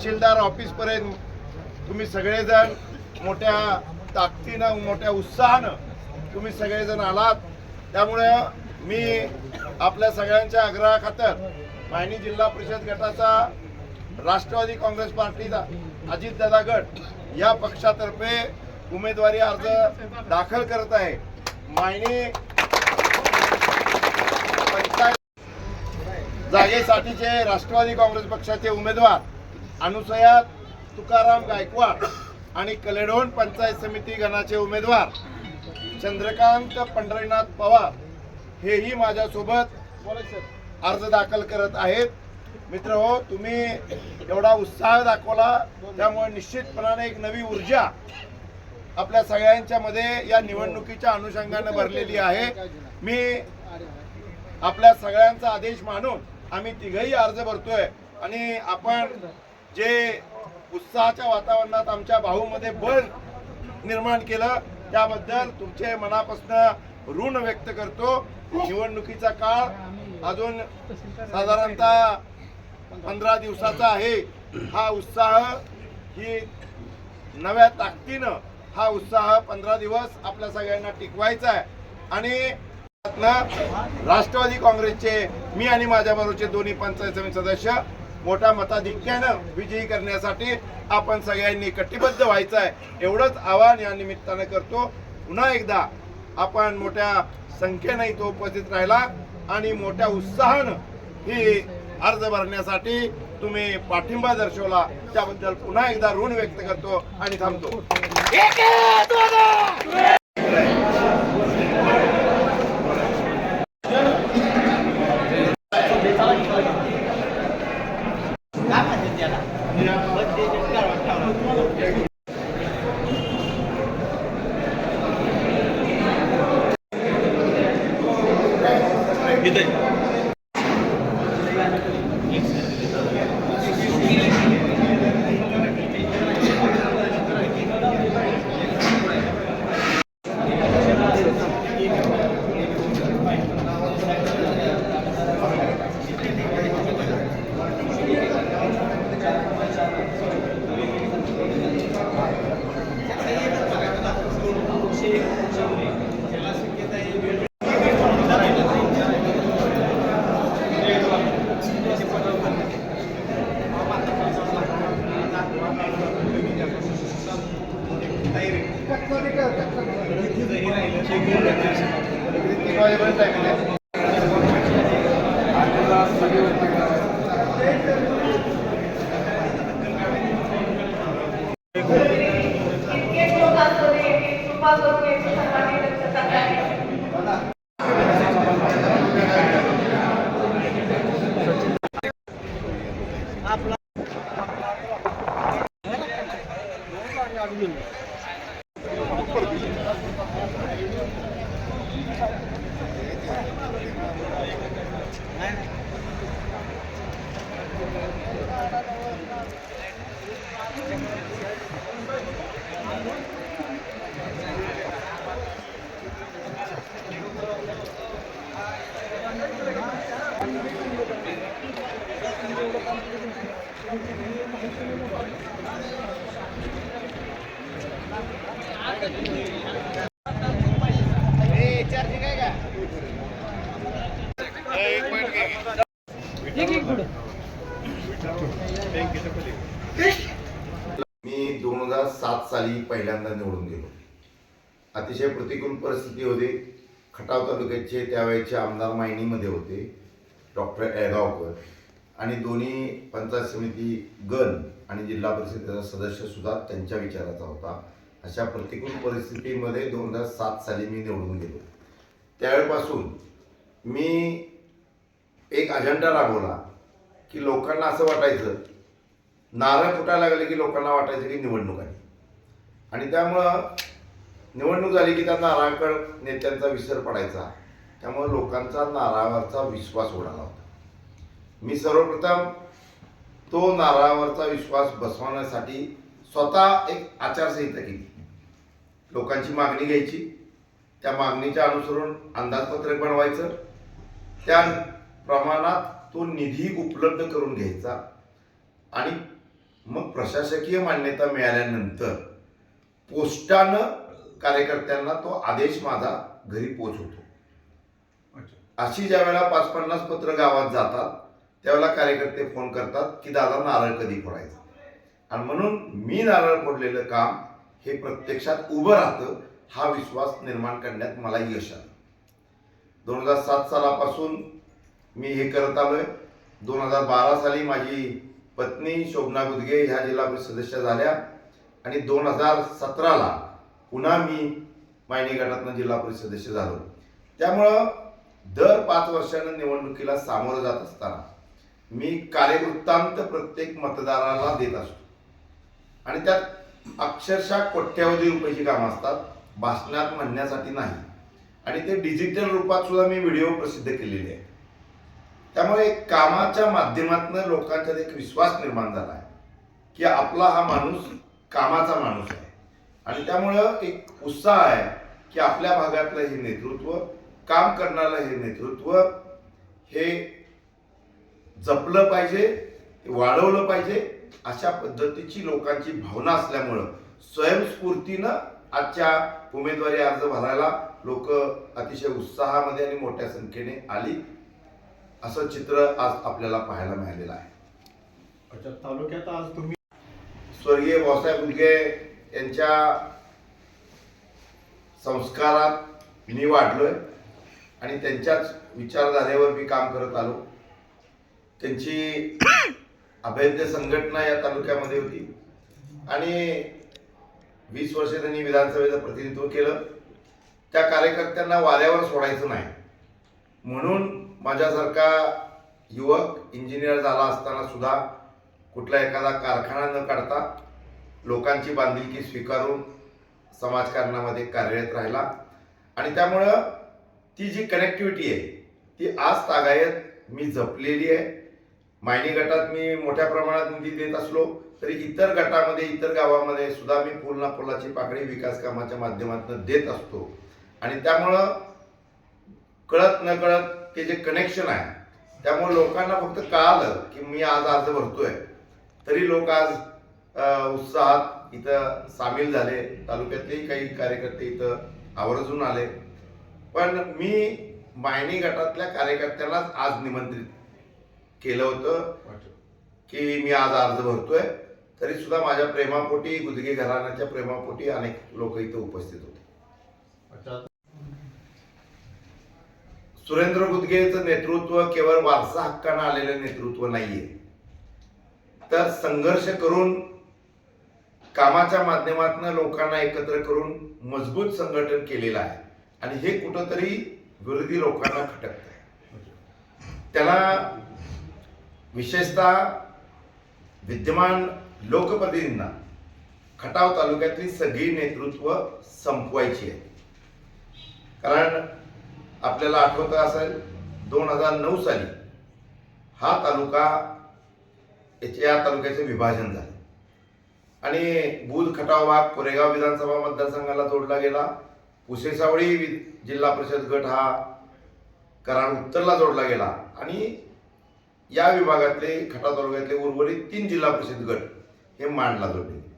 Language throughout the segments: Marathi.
तहसीलदार ऑफिसपर्यंत तुम्ही सगळेजण मोठ्या ताकदीनं मोठ्या उत्साहानं तुम्ही सगळेजण आलात. त्यामुळे मी आपल्या सगळ्यांच्या आग्रहाखातर मायनी जिल्हा परिषद गटाचा राष्ट्रवादी काँग्रेस पार्टीचा अजितदादा गट या पक्षातर्फे उमेदवारी अर्ज दाखल करत आहे. मायनी पंचायत जागेसाठीचे राष्ट्रवादी काँग्रेस पक्षाचे उमेदवार अनुसया तुकाराम गायकवाड आणि कलेडोन पंचायत समिती गणाचे उमेदवार चंद्रकांत पंढरीनाथ पवार हेही माझ्यासोबत अर्ज दाखल करत आहेत. मित्र हो तुम्ही एवढा उत्साह दाखवला त्यामुळे निश्चितपणाने एक नवी ऊर्जा आपल्या सगळ्यांच्या मध्ये या निवडणुकीच्या अनुषंगानं भरलेली आहे. मी आपल्या सगळ्यांचा आदेश मानून आम्ही तिघही अर्ज भरतोय आणि आपण जे उत्साहाच्या वातावरणात आमच्या भाऊमध्ये बळ निर्माण केलं त्याबद्दल तुमचे मनापासून ऋण व्यक्त करतो. निवडणुकीचा काळ अजून साधारणतः पंधरा दिवसाचा आहे. हा उत्साह ही नव्या ताकदीनं हा उत्साह पंधरा दिवस आपल्या सगळ्यांना टिकवायचा आहे. आणि राष्ट्रवादी काँग्रेसचे मी आणि माझ्या बरोबरचे दोन्ही पंचायत समिती सदस्य मोठ्या मताधिक्यानं विजयी करण्यासाठी आपण सगळ्यांनी कटिबद्ध व्हायचं आहे एवढंच आवाहन या निमित्तानं करतो. पुन्हा एकदा आपण मोठ्या संख्येनं इथं उपस्थित राहिला आणि मोठ्या उत्साहानं ही अर्ज भरण्यासाठी तुम्ही पाठिंबा दर्शवला. त्याबद्दल पुन्हा एकदा ऋण व्यक्त करतो आणि थांबतो एक आहे, दोन आहे. तीन वाजेपर्यंत टायमिंग आहे इतके लोक असतो ते कृपा करून याची सर्वांनी दक्षता घ्यावी मी दोन हजार सात साली पहिल्यांदा निवडून गेलो. अतिशय प्रतिकूल परिस्थिती होती. खटाव तालुक्याचे त्यावेळेचे आमदार मायनीमध्ये होते डॉक्टर एळगावकर. आणि दोन्ही पंचायत समिती गण आणि जिल्हा परिषदेचा सदस्य सुद्धा त्यांच्या विचाराचा होता. अशा प्रतिकूल परिस्थितीमध्ये दोन हजार सात साली मी निवडून गेलो. त्यावेळेपासून मी एक अजेंडा राबवला की लोकांना असं वाटायचं नारळ फुटायला लागले की लोकांना वाटायचं की निवडणूक आहे आणि त्यामुळं निवडणूक झाली की त्या नारळाकड नेत्यांचा विसर पडायचा. त्यामुळे लोकांचा नारळावरचा विश्वास उडाला होता. मी सर्वप्रथम तो नारळावरचा विश्वास बसवण्यासाठी स्वतः एक आचारसंहिता केली. लोकांची मागणी घ्यायची. त्या मागणीच्या अनुसरून अंदाजपत्रक बनवायचं. त्या प्रमाणात तो निधी उपलब्ध करून घ्यायचा. आणि मग प्रशासकीय मान्यता मिळाल्यानंतर पोस्टानं कार्यकर्त्यांना तो आदेश माझा घरी पोचवतो अशी ज्या वेळेला पाच पन्नास पत्र गावात जातात त्यावेळेला कार्यकर्ते फोन करतात की दादा नारळ कधी फोडायचा? आणि म्हणून मी नारळ फोडलेलं काम हे प्रत्यक्षात उभं राहतं हा विश्वास निर्माण करण्यात मला यश आलं. दोन हजार सात सालापासून मी हे करत आलोय. दोन हजार बारा साली माझी पत्नी शोभना गुदगे ह्या जिल्हा परिषद सदस्य झाल्या. आणि दोन हजार सतराला पुन्हा मी मायनी गटातनं जिल्हा परिषद सदस्य झालो. त्यामुळं दर पाच वर्षानं निवडणुकीला सामोरं जात असताना मी कार्यवृत्तांत प्रत्येक मतदाराला देत असतो. आणि त्यात अक्षरशः कोट्यावधी रुपयाची कामं असतात भाषणात म्हणण्यासाठी नाही. आणि ते डिजिटल रूपात सुद्धा मी व्हिडिओ प्रसिद्ध केलेले आहे त्यामुळे कामाच्या माध्यमातून लोकांच्यात एक विश्वास निर्माण झाला आहे की आपला हा माणूस कामाचा माणूस आहे. आणि त्यामुळं एक उत्साह आहे की आपल्या भागातलं हे नेतृत्व काम करणारं हे नेतृत्व हे जपलं पाहिजे वाढवलं पाहिजे अशा पद्धतीची लोकांची भावना असल्यामुळं स्वयंस्फूर्तीनं आजच्या उमेदवारी अर्ज भरायला लोक अतिशय उत्साहामध्ये आणि मोठ्या संख्येने आली. असं चित्र आज आपल्याला पाहायला मिळालेलं आहे. अच्छा तालुक्यात आज तुम्ही स्वर्गीय भाऊसाहेब उलगे यांच्या संस्कारात मी वाढलोय आणि त्यांच्याच विचारधारेवर मी काम करत आलो. त्यांची अभेद्य संघटना या तालुक्यामध्ये होती. आणि वीस वर्ष त्यांनी विधानसभेचं प्रतिनिधित्व केलं. त्या कार्यकर्त्यांना वाऱ्यावर सोडायचं नाही. म्हणून माझ्यासारखा युवक इंजिनियर झाला असताना सुद्धा कुठला एखादा कारखाना न काढता लोकांची बांधिलकी स्वीकारून समाजकारणामध्ये कार्यरत राहिला. आणि त्यामुळं ती जी कनेक्टिव्हिटी आहे ती आज तागायत मी जपलेली आहे. मायनी गटात मी मोठ्या प्रमाणात निधी देत असलो तरी इतर गटामध्ये इतर गावामध्ये सुद्धा मी पूर्ण ना पुलाची पाकळी विकास कामाच्या माध्यमातून देत असतो. आणि त्यामुळं कळत न कळत ते जे कनेक्शन आहे त्यामुळे लोकांना फक्त कळालं की मी आज अर्ज भरतोय. तरी लोक आज उत्साहात इथं सामील झाले. तालुक्यातलेही काही कार्यकर्ते इथं आवर्जून आले. पण मी मायनी गटातल्या कार्यकर्त्यांनाच आज निमंत्रित केलं होतं की मी आज अर्ज भरतोय. तरी सुद्धा माझ्या प्रेमापोटी गुदगे घराण्याच्या प्रेमापोटी अनेक लोक इथं उपस्थित होते. सुरेंद्र गुदगेचं नेतृत्व केवळ वारसा हक्कानं आलेलं नेतृत्व नाहीये. तर संघर्ष करून कामाच्या माध्यमातून लोकांना एकत्र करून मजबूत संघटन केलेलं आहे. आणि हे कुठंतरी विरोधी लोकांना खटकत आहे. त्याला विशेषतः विद्यमान लोकप्रतिनिधींना खटाव तालुक्यातली सगळी नेतृत्व संपवायची आहे. कारण आपल्याला आठवतं असेल दोन हजार नऊ साली हा तालुका या तालुक्याचे विभाजन झाले. आणि बुध खटाव भाग कोरेगाव विधानसभा मतदारसंघाला जोडला गेला. पुसेसावळी वि- जिल्हा परिषद गट हा कराड उत्तरला जोडला गेला. आणि या विभागातले खटाव तालुक्यातले उर्वरित तीन जिल्हा परिषद गट हे मांडला जोडले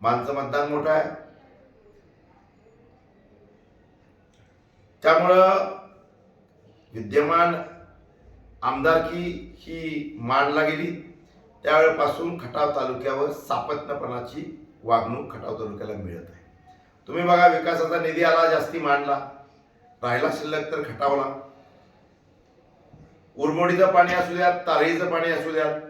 मानचं मतदान मोठं आहे. त्यामुळं विद्यमान आमदारकी ही मांडला गेली. त्यावेळेपासून खटाव तालुक्यावर सापत्नपणाची वागणूक खटाव तालुक्याला मिळत आहे. तुम्ही बघा विकासाचा निधी आला जास्ती मांडला. राहिला शिल्लक तर खटावला. उरमोडीचं पाणी असू द्यात तारळीचं पाणी असू द्यात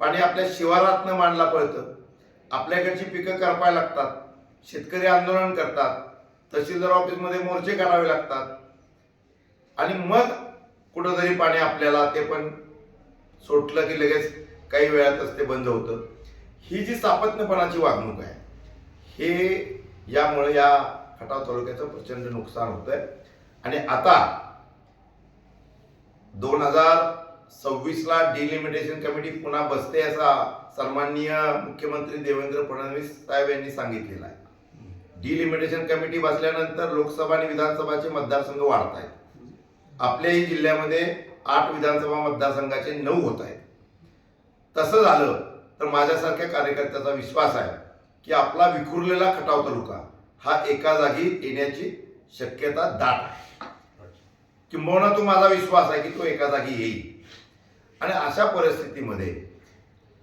पाणी आपल्या शिवारातनं मांडला पळतं. आपल्याकडची पिकं करपाय लागतात. शेतकरी आंदोलन करतात. तहसीलदार ऑफिसमध्ये मोर्चे काढावे लागतात. आणि मग कुठंतरी पाणी आपल्याला ते पण सोडलं की लगेच काही वेळातच ते बंद होतं. ही जी सापत्नपणाची वागणूक आहे हे यामुळे या खटाव तालुक्याचं प्रचंड नुकसान होतंय. आणि आता दोन हजार सव्वीसला डिलिमिटेशन कमिटी पुन्हा बसते असा सन्माननीय मुख्यमंत्री देवेंद्र फडणवीस साहेब यांनी सांगितलेला आहे. डिलिमिटेशन कमिटी बसल्यानंतर लोकसभा आणि विधानसभाचे मतदारसंघ वाढत आहेत आपल्याही जिल्ह्यामध्ये आठ विधानसभा मतदारसंघाचे नऊ होत आहेत. तसं झालं तर माझ्यासारख्या कार्यकर्त्याचा विश्वास आहे की आपला विखुरलेला खटाव तालुका हा एका जागी येण्याची शक्यता दाट आहे. किंबहुना तो माझा विश्वास आहे की तो एका जागी येईल. आणि अशा परिस्थितीमध्ये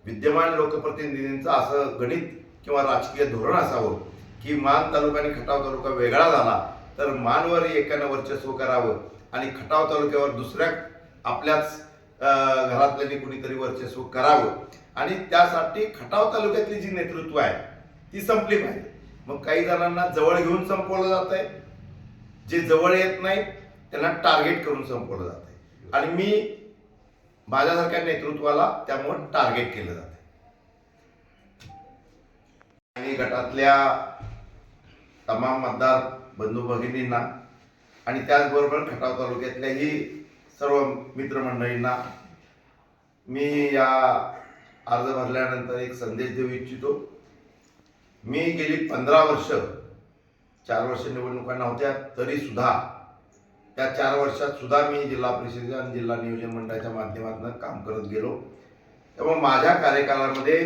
विद्यमान लोकप्रतिनिधींचं असं गणित किंवा राजकीय धोरण असावं की मान तालुका आणि खटाव तालुका वेगळा झाला तर मानवर एकानं वर्चस्व करावं आणि खटाव तालुक्यावर दुसऱ्या आपल्याच घरातल्यानी कुणीतरी वर्चस्व करावं. आणि त्यासाठी खटाव तालुक्यातली जी नेतृत्व आहे ती संपली पाहिजे. मग काही जणांना जवळ घेऊन संपवलं जात आहे जे जवळ येत नाही त्यांना टार्गेट करून संपवलं जात आहे आणि मी माझ्यासारख्या नेतृत्वाला त्यामुळे टार्गेट केलं जात आणि गटातल्या तमाम मतदार बंधू भगिनींना आणि त्याचबरोबर खटाव तालुक्यातल्याही सर्व मित्रमंडळींना मी या अर्ज भरल्यानंतर एक संदेश देऊ इच्छितो. मी गेली पंधरा वर्ष चार वर्ष निवडणुका नव्हत्या तरी सुद्धा त्या चार वर्षात सुद्धा मी जिल्हा परिषदेच्या आणि जिल्हा नियोजन मंडळाच्या माध्यमातून काम करत गेलो. त्यामुळे माझ्या कार्यकालामध्ये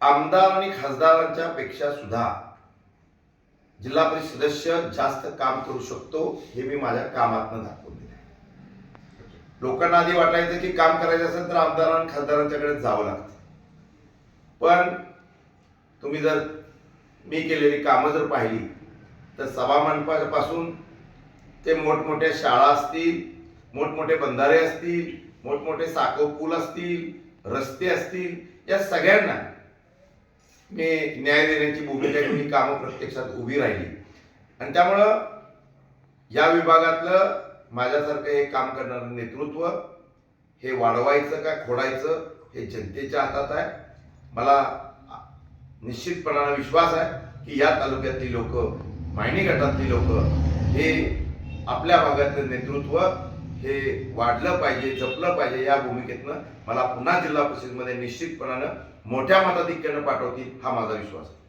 आमदार आणि खासदारांच्या पेक्षा सुद्धा जिल्हा परिषद सदस्य जास्त काम करू शकतो हे मी माझ्या कामातनं दाखवले लोकांना आधी वाटायचं की काम करायचं असेल तर आमदार आणि खासदारांच्याकडे जावं लागतं. पण तुम्ही जर मी केलेली कामं जर पाहिली तर सभा मंडपापासून ते मोठमोठ्या शाळा असतील मोठमोठे बंधारे असतील मोठमोठे साखो पूल असतील रस्ते असतील या सगळ्यांना मी न्याय देण्याची भूमिका घेऊन ही कामं प्रत्यक्षात उभी राहिली. आणि त्यामुळं या विभागातलं माझ्यासारखं हे काम करणारं नेतृत्व हे वाढवायचं का खोडायचं हे जनतेच्या हातात आहे. मला निश्चितपणानं विश्वास आहे की या तालुक्यातली लोक मायणी गटातली लोक हे आपल्या भागातलं नेतृत्व हे वाढलं पाहिजे जपलं पाहिजे या भूमिकेतनं मला पुन्हा जिल्हा परिषदेमध्ये निश्चितपणानं मोठ्या मताधिक्यानं पाठवतील हा माझा विश्वास आहे.